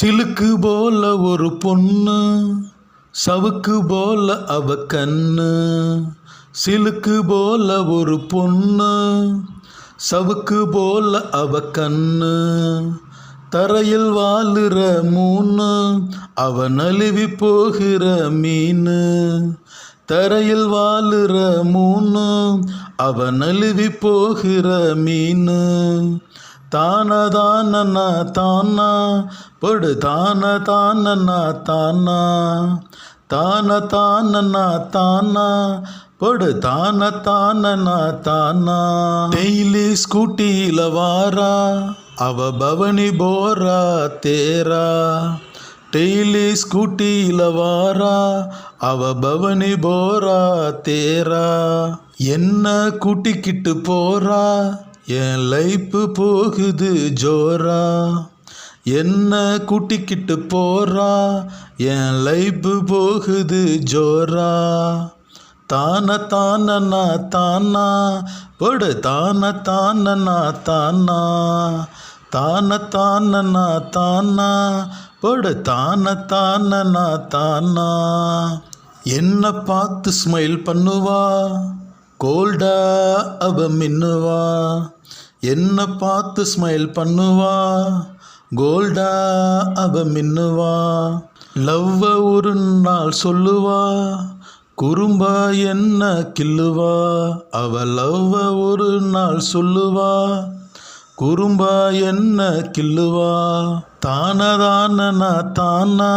சிலுக்கு போல ஒரு பொண்ணு சவுக்கு போல அவ கண்ணு. சிலுக்கு போல ஒரு பொண்ணு சவுக்கு போல அவ கண்ணு. தரையில் வாழுற மூணு அவ நழுவி போகிற மீன். தரையில் வாழுற மூணு அவ நழுவி போகிற மீன். தான தானண்ணா தானா. படு தான தானண்ணா தானா. தான தானண்ணா தானா. படு தான தானண்ணா தானா. டெய்லி ஸ்கூட்டியில வாரா. அவ பவனி போரா தேரா டெய்லி ஸ்கூட்டியில வாரா. அவ பவனி போரா தேரா என்ன கூட்டிக்கிட்டு போறா? என் லைஃப் போகுது ஜோரா. என்ன கூட்டிக்கிட்டு போறா? என் லைஃப் போகுது ஜோரா. தான தானண்ணா தானா. போடு தான தானண்ணா தானா. தான தானண்ணா தானா. போடு தான தானண்ணா தானா. என்ன பார்த்து ஸ்மைல் பண்ணுவா. கோல்டா அவ மின்னுவா. என்னை பார்த்து ஸ்மைல் பண்ணுவா. கோல்டா அவ மின்னுவா. லவ்வ ஒரு நாள் சொல்லுவா. குறும்பா என்ன கில்லுவா அவ லவ்வ ஒரு நாள் சொல்லுவா. குறும்பா என்ன கில்லுவா தான தானனா தானா.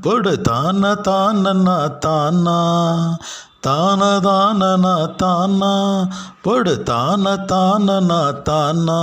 பொடு தான தானனா தானா. தான தானனா தானா படு தான தானனா தானா.